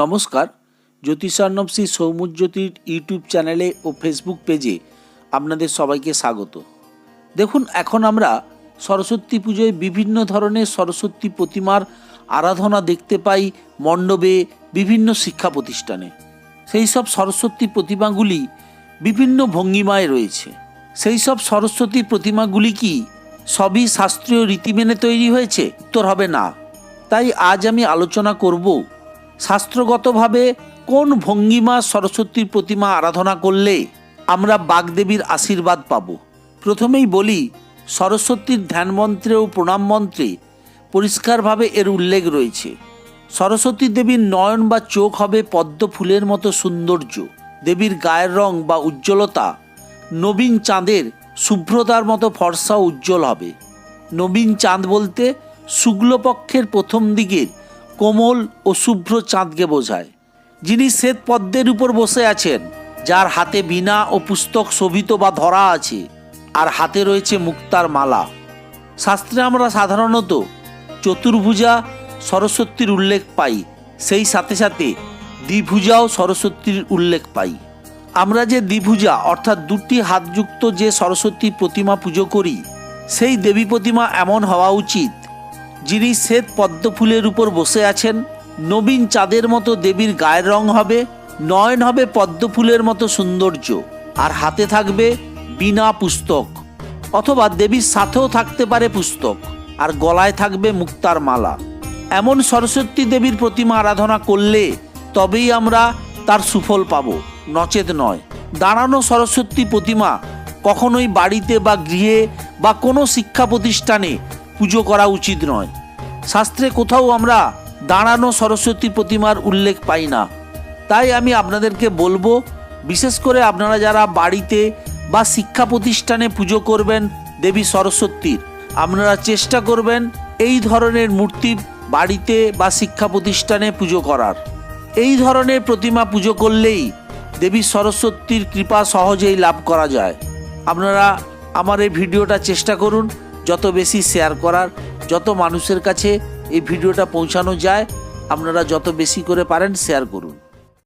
নমস্কার জ্যোতিষার্ণব শ্রী সৌমজ্যোতির ইউটিউব চ্যানেলে ও ফেসবুক পেজে আপনাদের সবাইকে স্বাগত। দেখুন, এখন আমরা সরস্বতী পুজোয় বিভিন্ন ধরনের সরস্বতী প্রতিমার আরাধনা দেখতে পাই মণ্ডপে বিভিন্ন শিক্ষা প্রতিষ্ঠানে। সেই সব সরস্বতী প্রতিমাগুলি বিভিন্ন ভঙ্গিমায় রয়েছে। সেই সব সরস্বতী প্রতিমাগুলি কি সবই শাস্ত্রীয় রীতি মেনে তৈরি হয়েছে? উত্তর হবে না। তাই আজ আমি আলোচনা করব শাস্ত্রগতভাবে কোন ভঙ্গিমা সরস্বতীর প্রতিমা আরাধনা করলে আমরা বাগদেবীর আশীর্বাদ পাব? প্রথমেই বলি, সরস্বতীর ধ্যান মন্ত্রে ও প্রণাম মন্ত্রে পরিষ্কারভাবে এর উল্লেখ রয়েছে। সরস্বতী দেবীর নয়ন বা চোখ হবে পদ্ম ফুলের মতো সৌন্দর্য। দেবীর গায়ের রং বা উজ্জ্বলতা নবীন চাঁদের শুভ্রতার মতো ফর্সা উজ্জ্বল হবে। নবীন চাঁদ বলতে শুক্লপক্ষের প্রথম দিকের কোমল ও শুভ্র চাঁদকে বোঝায়, যিনি শ্বেত পদ্মের উপর বসে আছেন, যার হাতে বীণা ও পুস্তক শোভিত বা ধরা আছে, আর হাতে রয়েছে মুক্তার মালা। শাস্ত্রে আমরা সাধারণত চতুর্ভুজা সরস্বতীর উল্লেখ পাই, সেই সাথে সাথে দ্বিভুজাও সরস্বতীর উল্লেখ পাই। আমরা যে দ্বিভুজা, অর্থাৎ দুটি হাতযুক্ত যে সরস্বতী প্রতিমা পুজো করি, সেই দেবী প্রতিমা এমন হওয়া উচিত যিনি শ্বেত পদ্ম ফুলের উপর বসে আছেন, নবীন চাঁদের মতো দেবীর গায়ের রং হবে, নয়ন হবে পদ্ম ফুলের মতো সৌন্দর্য, আর হাতে থাকবে বিনা পুস্তক, অথবা দেবীর সাথেও থাকতে পারে পুস্তক, আর গলায় থাকবে মুক্তার মালা। এমন সরস্বতী দেবীর প্রতিমা আরাধনা করলে তবেই আমরা তার সুফল পাব, নচেত নয়। দাঁড়ানো সরস্বতী প্রতিমা কখনোই বাড়িতে বা গৃহে বা কোনো শিক্ষা প্রতিষ্ঠানে পুজো করা উচিত নয়। শাস্ত্রে কোথাও আমরা দাঁড়ানো সরস্বতী প্রতিমার উল্লেখ পাই না। তাই আমি আপনাদেরকে বলব, বিশেষ করে আপনারা যারা বাড়িতে বা শিক্ষা প্রতিষ্ঠানে পুজো করবেন দেবী সরস্বতীর, আপনারা চেষ্টা করবেন এই ধরনের মূর্তি বাড়িতে বা শিক্ষা প্রতিষ্ঠানে পুজো করার। এই ধরনের প্রতিমা পুজো করলেই দেবী সরস্বতীর কৃপা সহজেই লাভ করা যায়। আপনারা আমার এই ভিডিওটা চেষ্টা করুন যত বেশি শেয়ার করার, যত মানুষের কাছে এই ভিডিওটা পৌঁছানো যায়, আপনারা যত বেশি করে পারেন শেয়ার করুন।